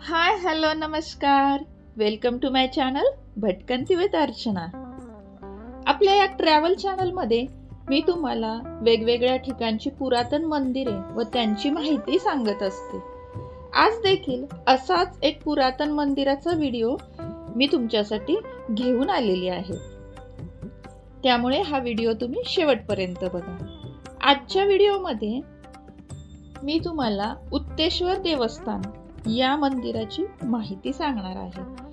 हाय hello नमस्कार. Welcome to my channel Bhatkanti with Archana. आपल्या या ट्रॅव्हल चॅनलमध्ये मी तुम्हाला वेगवेगळ्या ठिकाणची पुरातन मंदिरे व त्यांची माहिती सांगत असते. आज देखील असाच एक पुरातन मंदिराचा व्हिडिओ मी तुमच्यासाठी घेऊन आलेली आहे. त्यामुळे हा व्हिडिओ तुम्ही शेवटपर्यंत बघा. आजच्या व्हिडिओमध्ये मी तुम्हाला उत्तेश्वर देवस्थान या मंदिराची माहिती सांगणार आहे.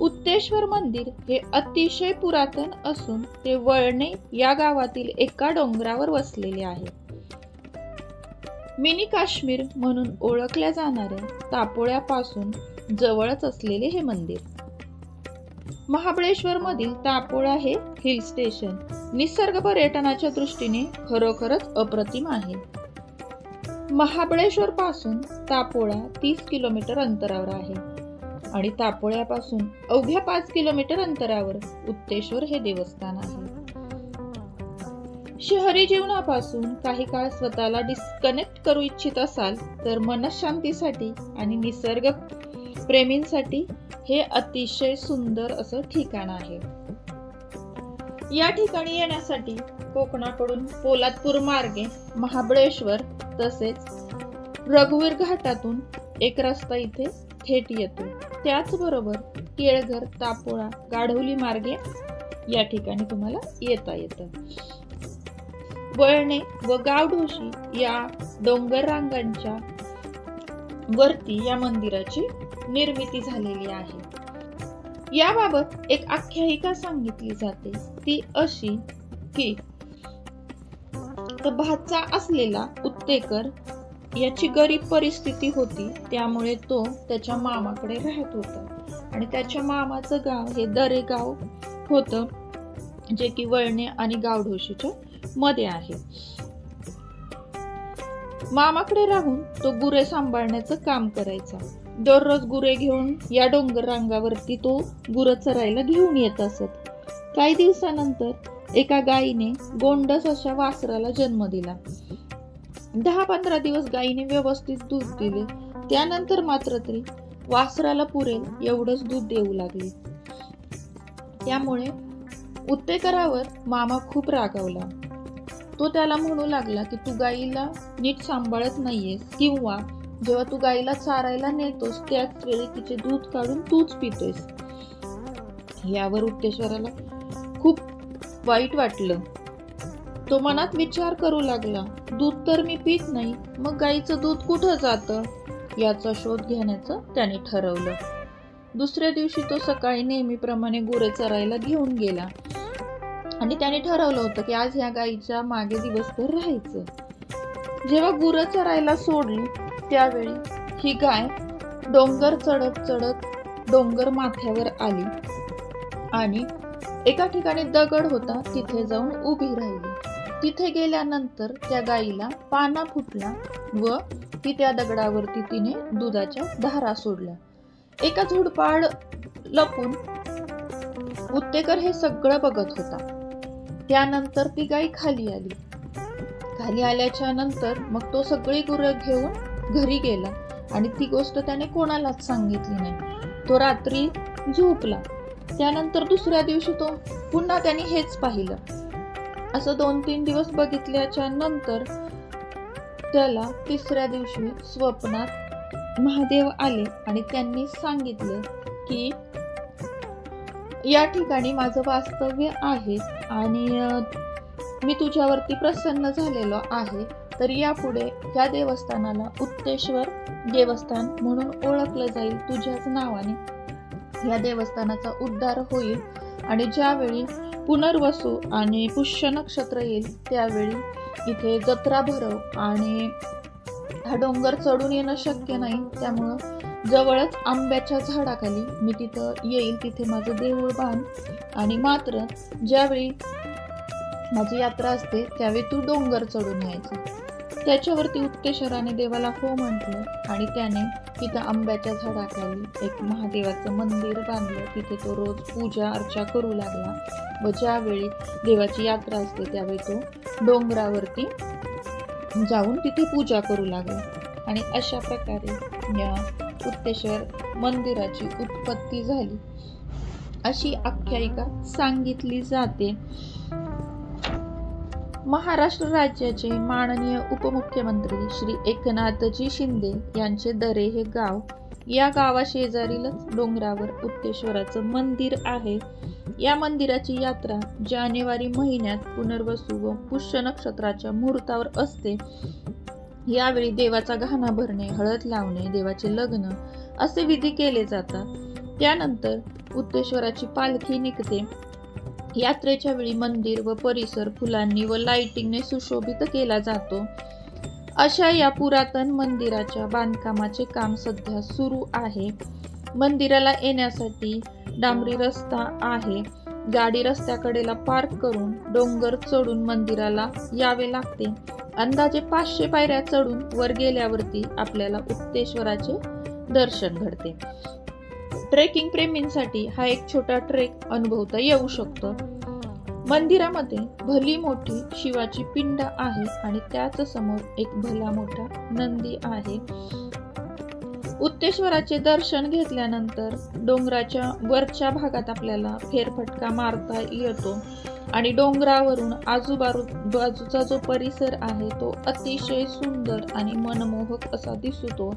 उत्तेश्वर मंदिर हे अतिशय पुरातन असून ते वळणे या गावातील एका डोंगरावर वसलेले आहे. मिनी काश्मीर म्हणून ओळखल्या जाणाऱ्या तापोळ्यापासून जवळच असलेले हे मंदिर. महाबळेश्वर मधील तापोळा हे हिल स्टेशन निसर्ग पर्यटनाच्या दृष्टीने खरोखरच अप्रतिम आहे. महाबळेश्वर पासून तापोळा तीस किलोमीटर अंतरावर आहे. आणि तापोळ्यापासून अवघ्या पाच किलोमीटर अंतरावर उत्तेश्वर हे देवस्थान आहे. शहरी जीवनापासून काही काळ स्वतःला डिस्कनेक्ट करू इच्छित असाल तर मनशांतीसाठी आणि निसर्ग प्रेमींसाठी हे अतिशय सुंदर असं ठिकाण आहे. या ठिकाणी येण्यासाठी कोकणाकडून पोलादपूर मार्गे महाबळेश्वर तसेच रघुवीर घाटातून एक रस्ता इथे थेट येतो. त्याचबरोबर केळघर तापोळा गाढवली मार्गे या ठिकाणी तुम्हाला येता येतं. वळणे व गावढोशी या डोंगर रांगांच्या वरती या मंदिराची निर्मिती झालेली आहे. याबाबत एक आख्यायिका सांगितली जाते. ती अशी की तर भाचा असलेला उत्तेकर याची गरीब परिस्थिती होती त्यामुळे तो त्याच्या मामाकडे राहत होता. आणि त्याच्या मामाचं गाव हे दरेगाव होतं जे की वळणे आणि गावढोशीच्या मध्ये आहे. मामाकडे राहून तो गुरे सांभाळण्याचं काम करायचा. दररोज गुरे घेऊन या डोंगर रांगावरती तो गुरं चरायला घेऊन येत असत. काही दिवसानंतर एका गायीने गोंडस अशा वासराला जन्म दिला. दहा पंधरा दिवस गायीने व्यवस्थित दूध दिले. त्यानंतर मात्र तरी वासराला पुरेल एवढंच दूध देऊ लागले. त्यामुळे उत्तेकरावर मामा खूप रागावला. तो त्याला म्हणू लागला की तू गाईला नीट सांभाळत नाहीयेस किंवा जेव्हा तू गाईला चारायला नेतोस त्याच वेळी तिचे दूध काढून तूच पितोयस. यावर उत्तेश्वराला खूप वाईट वाटलं. तो मनात विचार करू लागला दूध तर मी पित नाही मग गाईचं दूध कुठं जातं? याचा शोध घेण्याचं त्याने ठरवलं. दुसऱ्या दिवशी तो सकाळी नेहमीप्रमाणे गुरे चरायला घेऊन गेला. आणि त्याने ठरवलं होतं की आज ह्या गाईच्या मागे दिवसभर राहायचं. जेव्हा गुरं चरायला सोडली त्यावेळी ही गाय डोंगर चढत चढत डोंगर माथ्यावर आली. आणि एका ठिकाणी दगड होता तिथे जाऊन उभी राहिली. तिथे गेल्यानंतर त्या गाईला पाना फुटला व ती त्या दगडावरती तिने दुधाच्या धारा सोडल्या. एका झुडपाड लपून उत्तेकर हे सगळं बघत होता. त्यानंतर ती गाई खाली आली. खाली आल्याच्यानंतर मग तो सगळी गुरं घेऊन घरी गेला. आणि ती गोष्ट त्याने कोणालाच सांगितली नाही. तो रात्री झोपला. त्यानंतर दुसऱ्या दिवशी तो पुन्हा त्याने हेच पाहिलं. असं दोन तीन दिवस बघितल्याच्या नंतर त्याला तिसऱ्या दिवशी स्वप्नात महादेव आले आणि त्यांनी सांगितले की या ठिकाणी माझं वास्तव्य आहे आणि मी तुझ्यावरती प्रसन्न झालेलो आहे तर यापुढे या देवस्थानाला उत्तेश्वर देवस्थान म्हणून ओळखलं जाईल तुझ्याच नावाने. या देवस्थानाचा उद्धार होईल आणि ज्यावेळी पुनर्वसू आणि पुष्य नक्षत्र येईल त्यावेळी इथे जत्रा भरव आणि हा डोंगर चढून येणं शक्य नाही त्यामुळं जवळच आंब्याच्या झाडाखाली मी तिथं येईल तिथे माझं देऊळ बांध आणि मात्र ज्यावेळी माझी यात्रा असते त्यावेळी तू डोंगर चढून यायचं. त्याच्यावरती उत्तेश्वराने देवाला हो म्हटलं आणि त्याने तिथं आंब्याच्या झाडाखाली एक महादेवाचं मंदिर बांधलं. तिथे तो रोज पूजा अर्चा करू लागला व ज्यावेळी देवाची यात्रा असते त्यावेळी तो डोंगरावरती जाऊन तिथे पूजा करू लागला. आणि अशा प्रकारे या उत्तेश्वर मंदिराची उत्पत्ती झाली. अशी आख्यायिका सांगितली जाते. महाराष्ट्र राज्याचे माननीय उपमुख्यमंत्री श्री एकनाथजी शिंदे यांचे दरे हे गाव. या गावाशेजारीलच डोंगरावर उत्तेश्वराचं मंदिर आहे. या मंदिराची यात्रा जानेवारी महिन्यात पुनर्वसू व पुष्य नक्षत्राच्या मुहूर्तावर असते. यावेळी देवाचा घाणा भरणे हळद लावणे देवाचे लग्न असे विधी केले जातात. त्यानंतर उत्तेश्वराची पालखी निघते. यात्रेच्या वेळी मंदिर व परिसर फुलांनी व लाइटिंगने सुशोभित केला जातो. अशा या पुरातन मंदिराच्या बांधकामाचे काम सध्या सुरू आहे. मंदिराला येण्यासाठी डांबरी रस्ता आहे. गाडी रस्त्याकडेला पार्क करून डोंगर चढून मंदिराला यावे लागते. अंदाजे पाचशे पायऱ्या चढून वर गेल्यावरती आपल्याला उत्तेश्वराचे दर्शन घडते. ट्रेकिंग प्रेमींसाठी हा एक छोटा ट्रेक अनुभवता येऊ शकतो. मंदिरामध्ये भली मोठी शिवाची पिंड आहे आणि त्याच समोर एक भला मोठा नंदी आहे. उत्तेश्वराचे दर्शन घेतल्यानंतर डोंगराच्या वरच्या भागात आपल्याला फेरफटका मारता येतो आणि डोंगरावरून आजूबाजू बाजूचा जो परिसर आहे तो अतिशय सुंदर आणि मनमोहक असा दिसतो.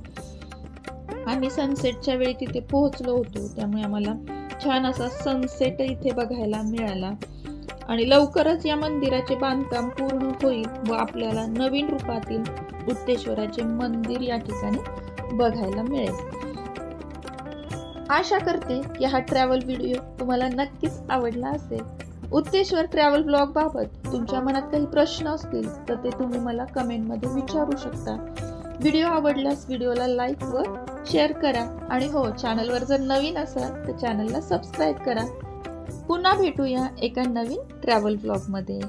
आम्ही सनसेटच्या वेळी तिथे पोहोचलो होतो. त्यामुळे आम्हाला छान असा सनसेट इथे बघायला मिळाला. आणि लवकरच या मंदिराचे बांधकाम पूर्ण होईल व आपल्याला नवीन रूपातील उत्तेश्वराचे मंदिर या ठिकाणी बघायला मिळेल. आशा करते की हा ट्रॅव्हल व्हिडिओ तुम्हाला नक्कीच आवडला असेल. उत्तेश्वर ट्रॅव्हल ब्लॉग बाबत तुमच्या मनात काही प्रश्न असतील तर ते तुम्ही मला कमेंटमध्ये विचारू शकता. व्हिडिओ आवडल्यास व्हिडिओला लाईक व शेअर करा. आणि हो चॅनलवर जर नवीन असाल तर चॅनलला सबस्क्राईब करा. पुन्हा भेटूया एका नवीन ट्रॅव्हल ब्लॉगमध्ये